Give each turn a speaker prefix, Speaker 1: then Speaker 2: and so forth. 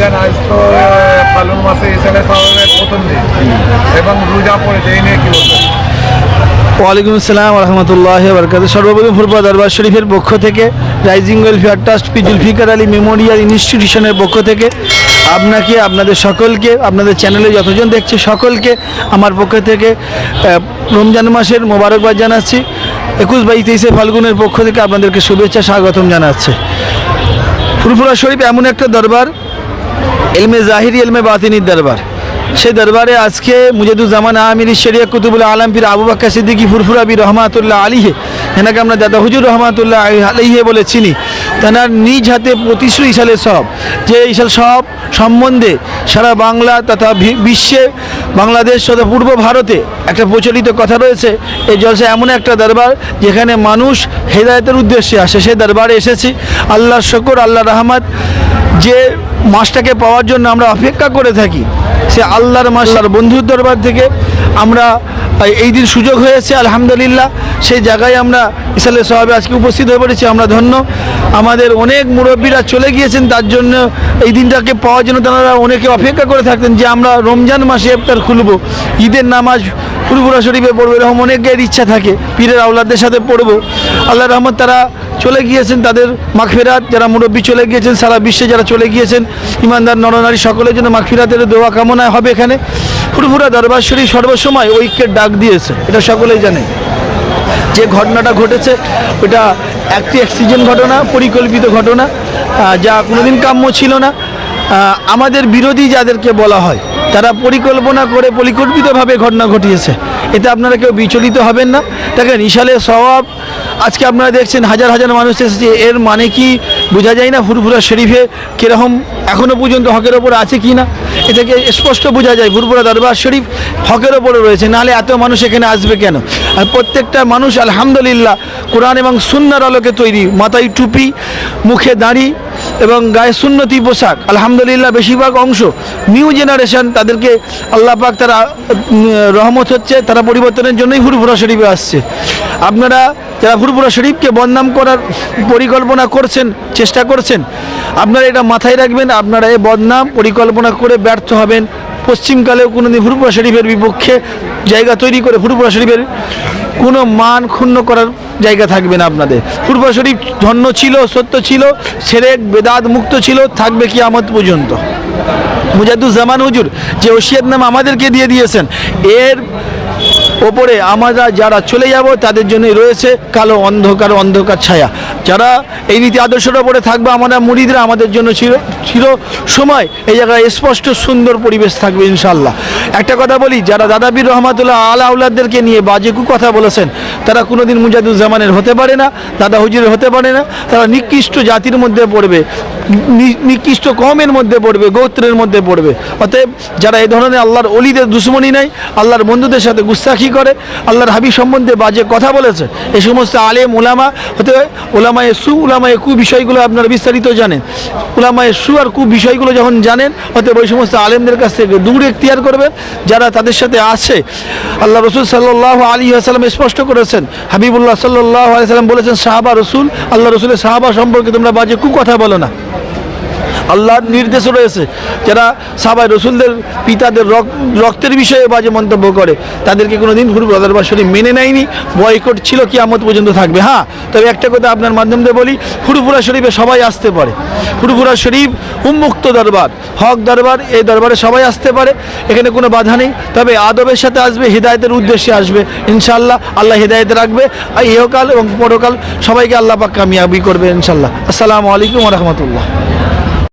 Speaker 1: ভাইজান আজ তো আহ, ফাল্গুন মাসে ইসালে সাহেবের প্রথম দিন। এবং রোজা পড়েছে এই নিয়ে কি বলবেন?
Speaker 2: ওয়ালাইকুম আসসালাম রহমতুল্লাহ বরকাত সর্বপ্রথম ফুরবা দরবার শরীফের পক্ষ থেকে রাইজিং ওয়েলফেয়ার ট্রাস্ট পিজুল জুলফিকার আলী মেমোরিয়াল ইনস্টিটিউশনের পক্ষ থেকে আপনাকে আপনাদের সকলকে আপনাদের চ্যানেলে যতজন দেখছে সকলকে আমার পক্ষ থেকে রমজান মাসের মোবারকবাদ জানাচ্ছি। একুশ বাইশ তেইশে ফাল্গুনের পক্ষ থেকে আপনাদেরকে শুভেচ্ছা স্বাগতম জানাচ্ছে। ফুরফুরা শরীফ এমন একটা দরবার এলমে জাহিরি এলমে বাতিনির দরবার। সেই দরবারে আজকে মুজাদুজ্জামান আমির শরিয়া কুতুবুল আলমপীর আবু বাক্কা সিদ্দিকি ফুরফুরাবি রহমাতুল্লাহ আলিহে এনাকে আমরা দাদা হুজুর রহমাতুল্লাহ আলিহে বলে চিনি। তেনার নিজ হাতে পঁচিশশো ইসালের সব, যে ইসাল সব সম্বন্ধে সারা বাংলা তথা বিশ্বে, বাংলাদেশ তথা পূর্ব ভারতে একটা প্রচলিত কথা রয়েছে। এই জলসা এমন একটা দরবার যেখানে মানুষ হেদায়তের উদ্দেশ্যে আসে। সেই দরবারে এসেছি। আল্লাহ শকর আল্লাহ রহমত, যে মাসটাকে পাওয়ার জন্য আমরা অপেক্ষা করে থাকি। সে আল্লাহর মাস আল্লাহর বন্ধুর দরবার থেকে আমরা এই দিন সুযোগ হয়েছে, আলহামদুলিল্লাহ। সেই জায়গায় আমরা ইসালে সাহাবে আজকে উপস্থিত হয়ে পড়েছি, আমরা ধন্য। আমাদের অনেক মুরব্বীরা চলে গিয়েছেন, তার জন্য এই দিনটাকে পাওয়ার জন্য তারা অনেকে অপেক্ষা করে থাকতেন যে আমরা রমজান মাসে ইফতার খুলব। ঈদের নামাজ ফুরফুরা শরীফে পড়ব, এরকম অনেকের ইচ্ছা থাকে, পীরের আওলাদের সাথে পড়ব। আল্লাহ রহমত, তারা চলে গিয়েছেন তাদের মাগফিরাত, যারা মুরব্বী চলে গিয়েছেন, সারা বিশ্বে যারা চলে গিয়েছেন, ইমানদার, নরনারী, সকলের জন্য মাগফিরাতের দোয়া কামনা হবে এখানে। ফুরফুরা দরবার শরীফ সর্বসময় ঐক্যের ডাক দিয়েছে, এটা সকলেই জানে। যে ঘটনাটা ঘটেছে, ওটা একটি অ্যাক্সিডেন্ট ঘটনা, পরিকল্পিত ঘটনা যা কোনোদিন কাম্য ছিল না। আমাদের বিরোধী যাদেরকে বলা হয়, তারা পরিকল্পনা করে পরিকল্পিতভাবে ঘটনা ঘটিয়েছে। এতে আপনারা কেউ বিচলিত হবেন না। দেখেন, ইশালে সওয়াব আজকে আপনারা দেখছেন হাজার হাজার মানুষ এসেছে। এর মানে কি? বোঝা যায় না ফুরফুরা শরীফে কীরকম এখনও পর্যন্ত হকের ওপর আছে কি না? এ থেকে স্পষ্ট বোঝা যায় ফুরফুরা দরবার শরীফ হকের ওপরে রয়েছে। নাহলে এত মানুষ এখানে আসবে কেন? আর প্রত্যেকটা মানুষ, আলহামদুলিল্লাহ, কোরআন এবং সুন্নার আলোকে তৈরি। মাথায় টুপি, মুখে দাড়ি এবং গায়ে সুন্নতি পোশাক, আলহামদুলিল্লাহ বেশিরভাগ অংশ নিউ জেনারেশন তাদেরকে আল্লাহ পাক তারা রহমত হচ্ছে, তারা পরিবর্তনের জন্যই ফুরফুরা শরীফে আসছে। আপনারা যারা ফুরফুরা শরীফকে বদনাম করার পরিকল্পনা করছেন, চেষ্টা করছেন, আপনারা এটা মাথায় রাখবেন, আপনারা এই বদনাম পরিকল্পনা করে ব্যর্থ হবেন। পশ্চিমকালেও কোনো দিন শরীফের বিপক্ষে জায়গা তৈরি করে ফুরফুরা শরীফের কোনো মান ক্ষুণ্ণ করার জায়গা থাকবে না আপনাদের। পূর্ব শরীফ ধন্য ছিল, সত্য ছিল, সেরেক, বেদাত মুক্ত ছিল, থাকবে কি আমত পর্যন্ত। মুজাদুজ্জামান হুজুর যে ওসিয়াত নাম আমাদেরকে দিয়ে দিয়েছেন, এর ওপরে আমরা যারা চলে যাব, তাদের জন্য রয়েছে কালো অন্ধকার অন্ধকার ছায়া। যারা এই নীতি আদর্শের ওপরে থাকবে, আমরা মুড়িদরা আমাদের জন্য ছিল ছিল সময়। এই জায়গায় স্পষ্ট সুন্দর পরিবেশ থাকবে ইনশাল্লাহ একটা কথা বলি, যারা দাদাবীর রহমাতুল্লাহ আলা আউলাদদেরকে নিয়ে বাজে কু কথা বলেছেন, তারা কোনোদিন মুজাদুজ্জামানের হতে পারে না, দাদা হুজুরের হতে পারে না, তারা নিকৃষ্ট জাতির মধ্যে পড়বে নিকৃষ্ট কমের মধ্যে পড়বে, গোত্রের মধ্যে পড়বে। অতএব যারা এই ধরনের আল্লাহর অলিদের দুশ্মনী নাই, আল্লাহর বন্ধুদের সাথে গুস্তাখি করে, আল্লাহর হাবি সম্বন্ধে বাজে কথা বলেছে এই সমস্ত আলেম, উলামা হতে ওলামায়ে সু, উলামায়ে কু বিষয়গুলো আপনারা বিস্তারিত জানেন। উলামায়ে সু আর কু বিষয়গুলো যখন জানেন, অতএব ওই সমস্ত আলেমদের কাছ থেকে দূর এখতিয়ার করবেন যারা তাদের সাথে আছে, আল্লাহ রসুল সাল্লাহ আলী আসালাম স্পষ্ট করেছেন। হাবিবুল্লাহ সাল্লাহ আলি সাল্লাম বলেছেন, সাহাবা রসুল, আল্লাহ রসুলের সাহাবা সম্পর্কে তোমরা বাজে কু কথা বলো না। আল্লাহর নির্দেশ রয়েছে। যারা সাবাই রসুলদের পিতাদের রক- রক্তের বিষয়ে বাজে মন্তব্য করে, তাদেরকে কোনো দিন গুরু ব্রদার শরীফ মেনে নেয়নি। বয়কট ছিল কি আমত পর্যন্ত থাকবে। হ্যাঁ তবে একটা কথা আপনার মাধ্যম দিয়ে বলি ফুরফুরা শরীফে সবাই আসতে পারে। ফুরফুরা শরীফ উন্মুক্ত দরবার, হক দরবার এই দরবারে সবাই আসতে পারে, এখানে কোনো বাধা নেই। তবে আদবের সাথে আসবে, হৃদায়তের উদ্দেশ্যে আসবে ইনশাল্লাহ আল্লাহ হৃদায়ত রাখবে। আর ইহকাল এবং পরকাল সবাইকে আল্লাহ পাক কামিয়াবি করবে ইনশাল্লাহ আসসালামু আলাইকুম রহমতুল্লাহ।